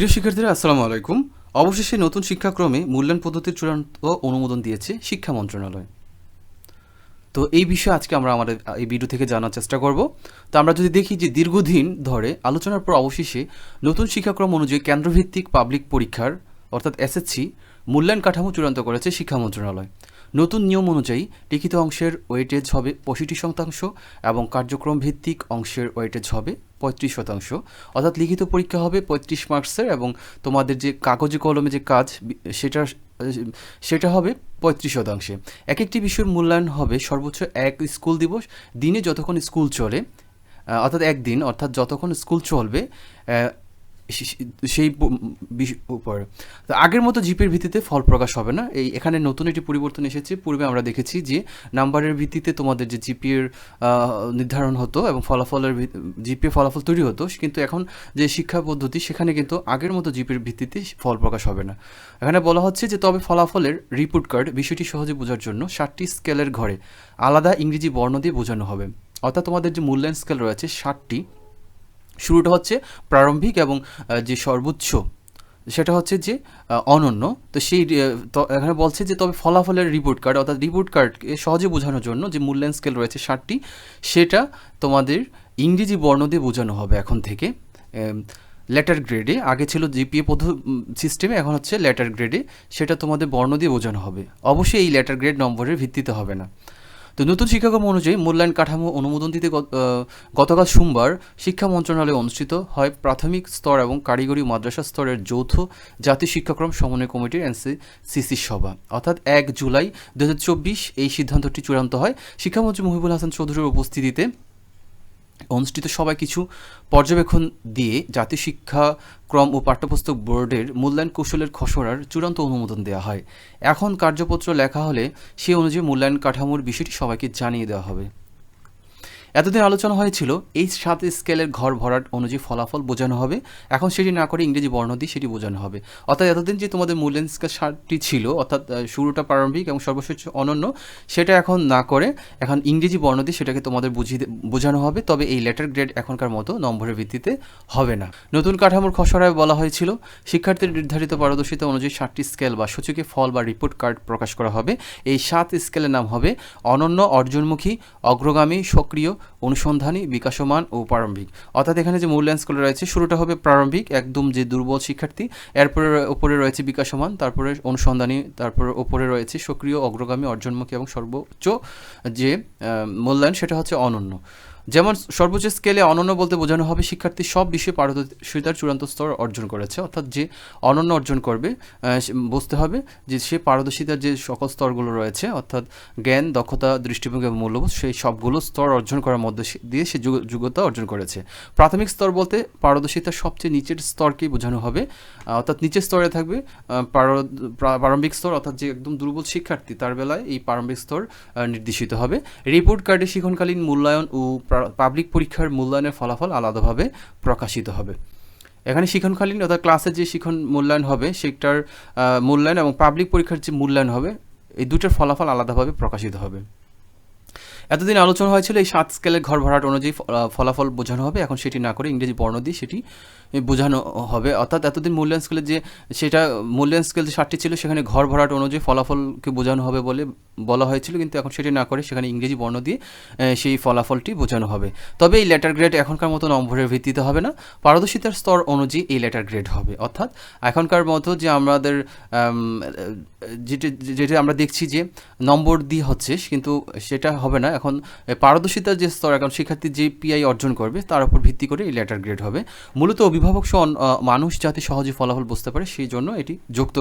প্রিয় শিক্ষার্থীরা, আসসালামু আলাইকুম। অবশেষে নতুন শিক্ষাক্রমে মূল্যায়ন পদ্ধতির চূড়ান্ত অনুমোদন দিয়েছে শিক্ষা মন্ত্রণালয়। তো এই বিষয়ে আজকে আমরা আমাদের, এই ভিডিও থেকে জানার চেষ্টা করব। তো আমরা যদি দেখি যে দীর্ঘদিন ধরে আলোচনার পর অবশেষে নতুন শিক্ষাক্রম অনুযায়ী কেন্দ্রভিত্তিক পাবলিক পরীক্ষার, অর্থাৎ এসএসসি মূল্যায়ন কাঠামো চূড়ান্ত করেছে শিক্ষা মন্ত্রণালয়। নতুন নিয়ম অনুযায়ী লিখিত অংশের ওয়েটেজ হবে পঁয়ষট্টি শতাংশ এবং কার্যক্রম ভিত্তিক অংশের ওয়েটেজ হবে পঁয়ত্রিশ শতাংশ। অর্থাৎ লিখিত পরীক্ষা হবে পঁয়ত্রিশ মার্কসের এবং তোমাদের যে কাগজে কলমে যে কাজ বি- সেটা হবে পঁয়ত্রিশ শতাংশে। এক একটি বিষয়ের মূল্যায়ন হবে সর্বোচ্চ এক স্কুল দিবস, দিনে যতক্ষণ স্কুল চলে অর্থাৎ একদিন, অর্থাৎ যতক্ষণ স্কুল চলবে সেই উপর তো আগের মতো জিপের ভিত্তিতে ফল প্রকাশ হবে না। এই এখানে নতুন একটি পরিবর্তন এসেছে। পূর্বে আমরা দেখেছি যে নাম্বারের ভিত্তিতে তোমাদের যে জিপিএর নির্ধারণ হতো এবং ফলাফলের জিপে ফলাফল তৈরি হতো, কিন্তু এখন যে শিক্ষা পদ্ধতি, সেখানে কিন্তু আগের মতো জিপির ভিত্তিতে ফল প্রকাশ হবে না। এখানে বলা হচ্ছে যে তবে ফলাফলের রিপোর্ট কার্ড বিষয়টি সহজে বোঝার জন্য ষাটটি স্কেলের ঘরে আলাদা ইংরেজি বর্ণ দিয়ে বোঝানো হবে। অর্থাৎ তোমাদের যে মূল্যায়ন স্কেল রয়েছে ষাটটি শুরুটা হচ্ছে প্রারম্ভিক এবং যে সর্বোচ্চ, সেটা হচ্ছে যে অনন্য। তো সেই এখানে বলছে যে, তবে ফলাফলের রিপোর্ট কার্ড অর্থাৎ রিপোর্ট কার্ডকে সহজে বোঝানোর জন্য যে মূল্যায়ন স্কেল রয়েছে ষাটটি, সেটা তোমাদের ইংরেজি বর্ণ দিয়ে বোঝানো হবে এখন থেকে। লেটার গ্রেডে আগে ছিল জিপিএ পদ্ধ সিস্টেমে এখন হচ্ছে লেটার গ্রেডে সেটা তোমাদের বর্ণ দিয়ে বোঝানো হবে। অবশ্যই এই লেটার গ্রেড নম্বরের ভিত্তিতে হবে না। তো নতুন শিক্ষাক্রম অনুযায়ী মূল্যায়ন কাঠামো অনুমোদন দিতে গত- গতকাল সোমবার শিক্ষা মন্ত্রণালয়ে অনুষ্ঠিত হয় প্রাথমিক স্তর এবং কারিগরি মাদ্রাসা স্তরের যৌথ জাতীয় শিক্ষাক্রম সমন্বয় কমিটির এনসিসি সভা। অর্থাৎ এক জুলাই দুহাজার চব্বিশ এই সিদ্ধান্তটি চূড়ান্ত হয়। শিক্ষামন্ত্রী মহিবুল হাসান চৌধুরীর উপস্থিতিতে অনুষ্ঠিত সবাই কিছু পর্যবেক্ষণ দিয়ে জাতীয় শিক্ষাক্রম ও পাঠ্যপুস্তক বোর্ডের মূল্যায়ন কৌশলের খসড়ার চূড়ান্ত অনুমোদন দেওয়া হয়। এখন কার্যপত্র লেখা হলে সেই অনুযায়ী মূল্যায়ন কাঠামোর বিষয়টি সবাইকে জানিয়ে দেওয়া হবে। এতদিন আলোচনা হয়েছিল, এই সাত স্কেলের ঘর ভরাট অনুযায়ী ফলাফল বোঝানো হবে। এখন সেটি না করে ইংরেজি বর্ণ দিয়ে সেটি বোঝানো হবে। অর্থাৎ এতদিন যে তোমাদের মূল্যায়ন স্কেল সাতটি ছিল, অর্থাৎ শুরুটা প্রারম্ভিক এবং সর্বশেষ অনন্য, সেটা এখন না করে এখন ইংরেজি বর্ণ দিয়ে সেটাকে তোমাদের বুঝিয়ে বোঝানো হবে। তবে এই লেটার গ্রেড এখনকার মতো নম্বরের ভিত্তিতে হবে না। নতুন কাঠামোর খসড়ায় বলা হয়েছিল শিক্ষার্থীর নির্ধারিত পারদর্শিতা অনুযায়ী সাতটি স্কেল বা সূচকে ফল বা রিপোর্ট কার্ড প্রকাশ করা হবে। এই সাত স্কেলের নাম হবে অনন্য, অর্জনমুখী, অগ্রগামী, সক্রিয় অনুসন্ধানী, বিকাশমান ও প্রারম্ভিক। অর্থাৎ এখানে যে মূল্যায়ন স্কুলে রয়েছে, শুরুটা হবে প্রারম্ভিক, একদম যে দুর্বল শিক্ষার্থী, এরপরে ওপরে রয়েছে বিকাশমান, তারপরে অনুসন্ধানী, তারপরে ওপরে রয়েছে সক্রিয়, অগ্রগামী, অর্জনমুখী এবং সর্বোচ্চ যে মূল্যায়ন সেটা হচ্ছে অনন্য। যেমন সর্বোচ্চ স্কেলে অনন্য বলতে বোঝানো হবে, শিক্ষার্থী সব বিষয়ে পারদর্শিতার চূড়ান্ত স্তর অর্জন করেছে। অর্থাৎ যে অনন্য অর্জন করবে বুঝতে হবে যে সে পারদর্শিতার যে সকল স্তরগুলো রয়েছে, অর্থাৎ জ্ঞান, দক্ষতা, দৃষ্টিভঙ্গি এবং মূল্যবোধ, সেই সবগুলো স্তর অর্জন করার মধ্যে দিয়ে সে যোগ- যোগ্যতা অর্জন করেছে। প্রাথমিক স্তর বলতে পারদর্শিতার সবচেয়ে নিচের স্তরকেই বোঝানো হবে। অর্থাৎ নিচের স্তরে থাকবে প্রারম্ভিক স্তর, অর্থাৎ যে একদম দুর্বল শিক্ষার্থী, তার বেলায় এই প্রারম্ভিক স্তর নির্দেশিত হবে। রিপোর্ট কার্ডে শিক্ষণকালীন মূল্যায়ন ও পাবলিক পরীক্ষার মূল্যায়নের ফলাফল আলাদাভাবে প্রকাশিত হবে। এখানে শিক্ষণকালীন অর্থাৎ ক্লাসের যে শিক্ষণ মূল্যায়ন হবে, সেটার মূল্যায়ন এবং পাবলিক পরীক্ষার যে মূল্যায়ন হবে, এই দুটোর ফলাফল আলাদাভাবে প্রকাশিত হবে। এতদিন আলোচনা হয়েছিল এই সাত স্কেলের ঘর ভরাট অনুযায়ী ফলাফল বোঝানো হবে। এখন সেটি না করে ইংরেজি বর্ণ দিয়ে সেটি বোঝানো হবে। অর্থাৎ এতদিন মূল্যায়ন স্কেলে যে সেটা, মূল্যায়ন স্কেল যে সাতটি ছিল, সেখানে ঘর ভরাট অনুযায়ী ফলাফলকে বোঝানো হবে বলে বলা হয়েছিল, কিন্তু এখন সেটি না করে সেখানে ইংরেজি বর্ণ দিয়ে সেই ফলাফলটি বোঝানো হবে। তবে এই লেটার গ্রেড এখনকার মতো নম্বরের ভিত্তিতে হবে না। পারদর্শিতার স্তর অনুযায়ী এই লেটার গ্রেড হবে। অর্থাৎ এখনকার মতো যে আমাদের যেটা যেটা আমরা দেখছি যে নম্বর দিয়ে হচ্ছে, কিন্তু সেটা হবে না। এখন পারদর্শিতার যে স্তর, এখন শিক্ষার্থী যে পিআই অর্জন করবে, তার উপর ভিত্তি করে এই লেটার গ্রেড হবে। মূলত অভিভাবক সহ মানুষ যাতে সহজে ফলাফল বুঝতে পারে, সেই জন্য এটি যুক্ত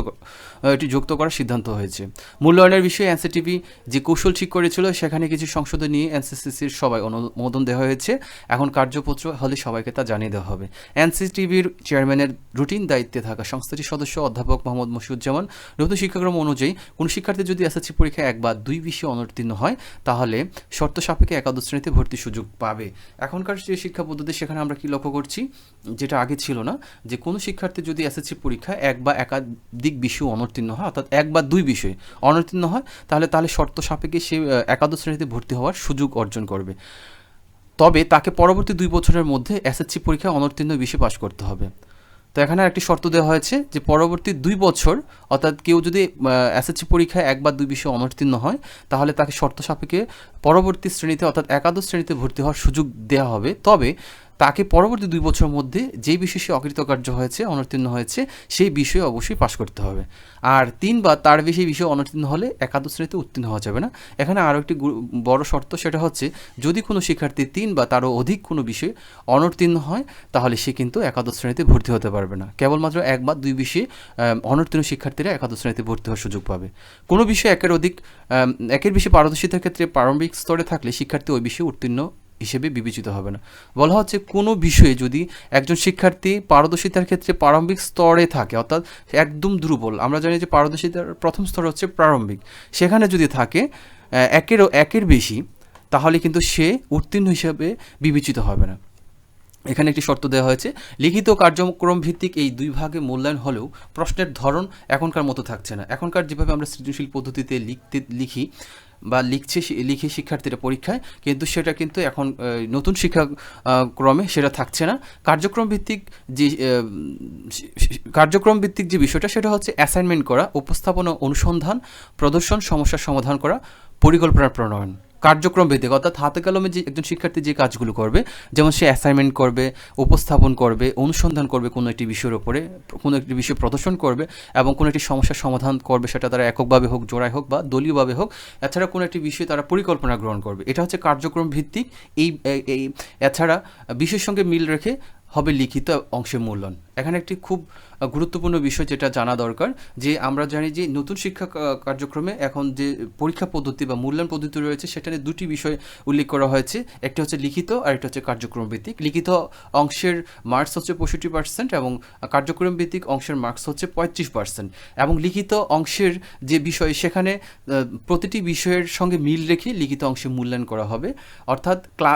এটি যুক্ত করার সিদ্ধান্ত হয়েছে। মূল্যায়নের বিষয়ে এনসিটিভি যে কৌশল ঠিক করেছিল, সেখানে কিছু সংশোধন নিয়ে এনসিসিসির সবাই অনুমোদন দেওয়া হয়েছে। এখন কার্যপত্র হলে সবাইকে তা জানিয়ে দেওয়া হবে। এনসিটিভির চেয়ারম্যানের রুটিন দায়িত্বে থাকা সংস্থাটির সদস্য অধ্যাপক মোহাম্মদ মশিউজ্জামান, নতুন শিক্ষাক্রম অনুযায়ী কোনো শিক্ষার্থী যদি এসএসসি পরীক্ষায় এক বা দুই বিষয়ে অনুত্তীর্ণ হয়, তাহলে শর্ত সাপেক্ষে একাদশ শ্রেণীতে ভর্তির সুযোগ পাবে। এখনকার যে শিক্ষা পদ্ধতি, সেখানে আমরা কি লক্ষ্য করছি? যেটা আগে ছিল না, যে কোনো শিক্ষার্থী যদি এসএসসি পরীক্ষায় এক বা একাধিক বিষয় অনুত্তীর্ণ হয়, অর্থাৎ এক বা দুই বিষয়ে অনুত্তীর্ণ হয়, তাহলে তাহলে শর্ত সাপেক্ষে সে একাদশ শ্রেণীতে ভর্তি হওয়ার সুযোগ অর্জন করবে। তবে তাকে পরবর্তী দুই বছরের মধ্যে এসএসসি পরীক্ষায় অনুত্তীর্ণ বিষয়ে পাশ করতে হবে। তো এখানে একটি শর্ত দেওয়া হয়েছে যে পরবর্তী দুই বছর, অর্থাৎ কেউ যদি এসএসসি পরীক্ষায় এক বা দুই বিষয়ে অনুত্তীর্ণ হয়, তাহলে তাকে শর্ত সাপেক্ষে পরবর্তী শ্রেণীতে, অর্থাৎ একাদশ শ্রেণীতে ভর্তি হওয়ার সুযোগ দেওয়া হবে। তবে তাকে পরবর্তী দুই বছরের মধ্যে যেই বিষয়ে সে অকৃতকার্য হয়েছে অনুত্তীর্ণ হয়েছে, সেই বিষয়ে অবশ্যই পাশ করতে হবে। আর তিন বা তার বেশি বিষয়ে অনুত্তীর্ণ হলে একাদশ শ্রেণীতে উত্তীর্ণ হওয়া যাবে না। এখানে আরও একটি বড় শর্ত সেটা হচ্ছে, যদি কোনো শিক্ষার্থী তিন বা তারও অধিক কোনো বিষয়ে অনুত্তীর্ণ হয়, তাহলে সে কিন্তু একাদশ শ্রেণীতে ভর্তি হতে পারবে না। কেবলমাত্র এক বা দুই বিষয়ে অনুত্তীর্ণ শিক্ষার্থীরা একাদশ শ্রেণীতে ভর্তি হওয়ার সুযোগ পাবে। কোনো বিষয়ে একের অধিক একের বেশি পারদর্শিতার ক্ষেত্রে প্রারম্ভিক স্তরে থাকলে শিক্ষার্থী ওই বিষয়ে উত্তীর্ণ হিসেবে বিবেচিত হবে না। বলা হচ্ছে কোনো বিষয়ে যদি একজন শিক্ষার্থী পারদর্শিতার ক্ষেত্রে প্রারম্ভিক স্তরে থাকে, অর্থাৎ একদম দুর্বল, আমরা জানি যে পারদর্শিতার প্রথম স্তর হচ্ছে প্রারম্ভিক, সেখানে যদি থাকে একের একের বেশি, তাহলে কিন্তু সে উত্তীর্ণ হিসাবে বিবেচিত হবে না। এখানে একটি শর্ত দেওয়া হয়েছে, লিখিত কার্যক্রম ভিত্তিক এই দুই ভাগে মূল্যায়ন হলেও প্রশ্নের ধরন এখনকার মতো থাকছে না। এখনকার যেভাবে আমরা সৃজনশীল পদ্ধতিতে লিখতে, লিখি বা লিখছে লিখে শিক্ষার্থীরা পরীক্ষায়, কিন্তু সেটা কিন্তু এখন নতুন শিক্ষা ক্রমে সেটা থাকছে না। কার্যক্রম ভিত্তিক যে কার্যক্রম ভিত্তিক যে বিষয়টা, সেটা হচ্ছে অ্যাসাইনমেন্ট করা, উপস্থাপনা অনুসন্ধান, প্রদর্শন সমস্যার সমাধান করা পরিকল্পনা প্রণয়ন। কার্যক্রম ভিত্তিক। অর্থাৎ হাতে কলমে যে একজন শিক্ষার্থী যে কাজগুলো করবে, যেমন সে অ্যাসাইনমেন্ট করবে, উপস্থাপন করবে, অনুসন্ধান করবে কোনো একটি বিষয়ের ওপরে কোনো একটি বিষয় প্রদর্শন করবে এবং কোনো একটি সমস্যার সমাধান করবে, সেটা তারা এককভাবে হোক, জোড়ায় হোক বা দলীয়ভাবে হোক, এছাড়া কোনো একটি বিষয়ে তারা পরিকল্পনা গ্রহণ করবে। এটা হচ্ছে কার্যক্রম ভিত্তিক। এই, এছাড়া বিষয়ের সঙ্গে মিল রেখে হবে লিখিত অংশের মূল্যায়ন। এখানে একটি খুব গুরুত্বপূর্ণ বিষয় যেটা জানা দরকার, যে আমরা জানি যে নতুন শিক্ষা কার্যক্রমে এখন যে পরীক্ষা পদ্ধতি বা মূল্যায়ন পদ্ধতি রয়েছে, সেখানে দুটি বিষয় উল্লেখ করা হয়েছে। একটি হচ্ছে লিখিত আর একটা হচ্ছে কার্যক্রম ভিত্তিক। লিখিত অংশের মার্কস হচ্ছে পঁয়ষট্টি পার্সেন্ট এবং কার্যক্রম ভিত্তিক অংশের মার্কস হচ্ছে পঁয়ত্রিশ পার্সেন্ট এবং লিখিত অংশের যে বিষয়, সেখানে প্রতিটি বিষয়ের সঙ্গে মিল রেখে লিখিত অংশে মূল্যায়ন করা হবে। অর্থাৎ ক্লা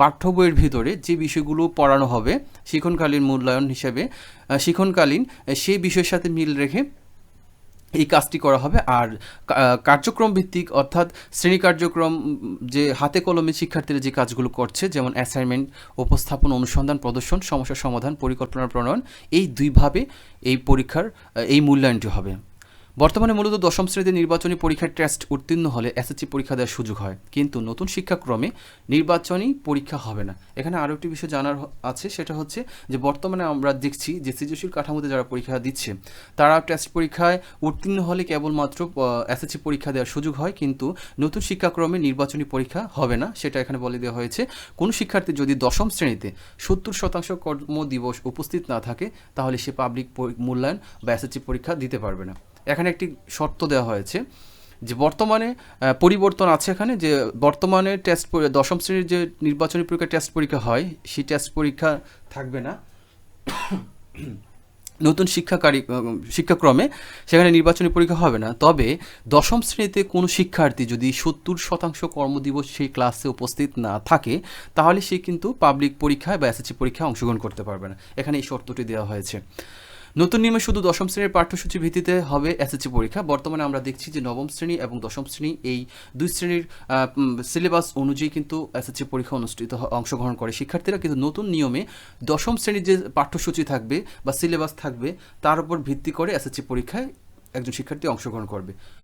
পাঠ্য বইয়ের ভিতরে যে বিষয়গুলো পড়ানো হবে, শিক্ষণকালীন মূল্যায়ন হিসেবে শিক্ষণকালীন সেই বিষয়ের সাথে মিল রেখে এই কাজটি করা হবে। আর কার্যক্রম ভিত্তিক অর্থাৎ শ্রেণি কার্যক্রম যে হাতে কলমে শিক্ষার্থীরা যে কাজগুলো করছে, যেমন অ্যাসাইনমেন্ট উপস্থাপন, অনুসন্ধান, প্রদর্শন, সমস্যা সমাধান, পরিকল্পনা প্রণয়ন, এই দুইভাবে এই পরীক্ষার এই মূল্যায়নটি হবে। বর্তমানে মূলত দশম শ্রেণীতে নির্বাচনী পরীক্ষার টেস্ট উত্তীর্ণ হলে এসএসসি পরীক্ষা দেওয়ার সুযোগ হয়। কিন্তু নতুন শিক্ষাক্রমে নির্বাচনী পরীক্ষা হবে না। এখানে আরও একটি বিষয় জানার আছে, সেটা হচ্ছে যে বর্তমানে আমরা দেখছি যে সৃজনশীল কাঠামোতে যারা পরীক্ষা দিচ্ছে, তারা টেস্ট পরীক্ষায় উত্তীর্ণ হলে কেবলমাত্র এসএসসি পরীক্ষা দেওয়ার সুযোগ হয়, কিন্তু নতুন শিক্ষাক্রমে নির্বাচনী পরীক্ষা হবে না, সেটা এখানে বলে দেওয়া হয়েছে। কোনো শিক্ষার্থী যদি দশম শ্রেণীতে সত্তর শতাংশ কর্ম দিবস উপস্থিত না থাকে, তাহলে সে পাবলিক মূল্যায়ন বা এসএসসি পরীক্ষা দিতে পারবে না। এখানে একটি শর্ত দেওয়া হয়েছে যে বর্তমানে পরিবর্তন আছে এখানে যে বর্তমানে টেস্ট দশম শ্রেণির যে নির্বাচনী পরীক্ষা টেস্ট পরীক্ষা হয়, সেই টেস্ট পরীক্ষা থাকবে না। নতুন শিক্ষাকারী শিক্ষাক্রমে সেখানে নির্বাচনী পরীক্ষা হবে না। তবে দশম শ্রেণীতে কোনো শিক্ষার্থী যদি সত্তর শতাংশ কর্মদিবস সেই ক্লাসে উপস্থিত না থাকে, তাহলে সে কিন্তু পাবলিক পরীক্ষায় বা এসএসসি পরীক্ষায় অংশগ্রহণ করতে পারবে না। এখানে এই শর্তটি দেওয়া হয়েছে। নতুন নিয়মে শুধু দশম শ্রেণির পাঠ্যসূচি ভিত্তিতে হবে এসএসসি পরীক্ষা। বর্তমানে আমরা দেখছি যে নবম শ্রেণি এবং দশম শ্রেণি এই দুই শ্রেণির সিলেবাস অনুযায়ী কিন্তু এসএসসি পরীক্ষা অনুষ্ঠিত অংশগ্রহণ করে। শিক্ষার্থীরা কিন্তু নতুন নিয়মে দশম শ্রেণির যে পাঠ্যসূচি থাকবে বা সিলেবাস থাকবে, তার উপর ভিত্তি করে এসএসসি পরীক্ষায় একজন শিক্ষার্থী অংশগ্রহণ করবে।